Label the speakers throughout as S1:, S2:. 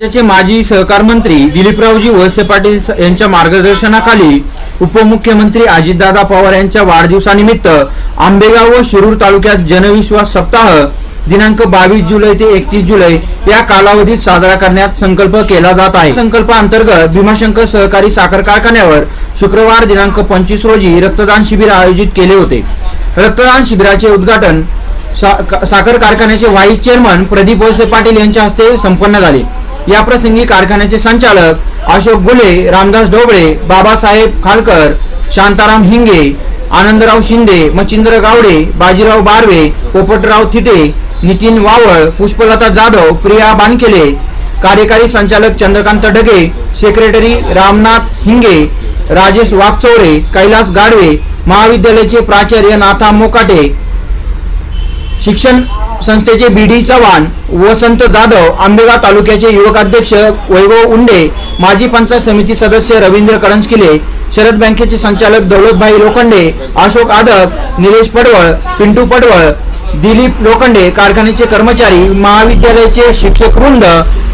S1: राज्याचे माजी सहकार मंत्री दिलीपरावजी वळसे पाटील यांच्या मार्गदर्शनाखाली उपमुख्यमंत्री अजितदादा पवार यांच्या वाढदिवसानिमित्त आंबेगाव व शिरूर तालुक्यात जनविश्वास सप्ताह दिनांक बावीस जुलै ते एकतीस जुलै या कालावधीत साजरा करण्यात संकल्प केला जात आहे. संकल्प अंतर्गत भीमाशंकर सहकारी साखर कारखान्यावर शुक्रवार दिनांक पंचवीस रोजी रक्तदान शिबिर आयोजित केले होते. रक्तदान शिबिराचे उद्घाटन सा- का- साखर कारखान्याचे व्हाईस चेअरमन प्रदीप वळसे पाटील यांच्या हस्ते संपन्न झाले. या प्रसंगी कारखान्याचे संचालक अशोक गुले रामदास ढोबळे बाबासाहेब खालकर शांताराम हिंगे आनंदराव शिंदे मच्छिंद्र गावडे बाजीराव बारवे पोपटराव थिटे नितीन वावळ पुष्पलता जाधव प्रिया बानकेले कार्यकारी संचालक चंद्रकांत ढगे सेक्रेटरी रामनाथ हिंगे राजेश वागचौरे कैलास गाडवे महाविद्यालयाचे प्राचार्य नाथा मोकाटे शिक्षण संस्थेचे बी डी चव्हाण वसंत जाधव आंबेगाव तालुक्याचे युवकाध्यक्ष वैभव उंडे माजी पंचायत समिती सदस्य रवींद्र करंजकिले शरद बँकेचे संचालक दौलतभाई लोखंडे अशोक आदक निलेश पडवळ पिंटू पडवळ दिलीप लोखंडे कारखान्याचे कर्मचारी महाविद्यालयाचे शिक्षक वृंद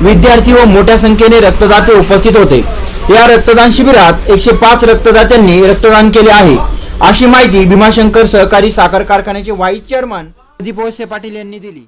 S1: विद्यार्थी व मोठ्या संख्येने रक्तदाते उपस्थित होते. या रक्तदान शिबिरात एकशे पाच रक्तदात्यांनी रक्तदान केले आहे. अशी माहिती भीमाशंकर सहकारी साखर कारखान्याचे व्हाईस चेअरमन प्रदीप वळसे पाटील यांनी दिली.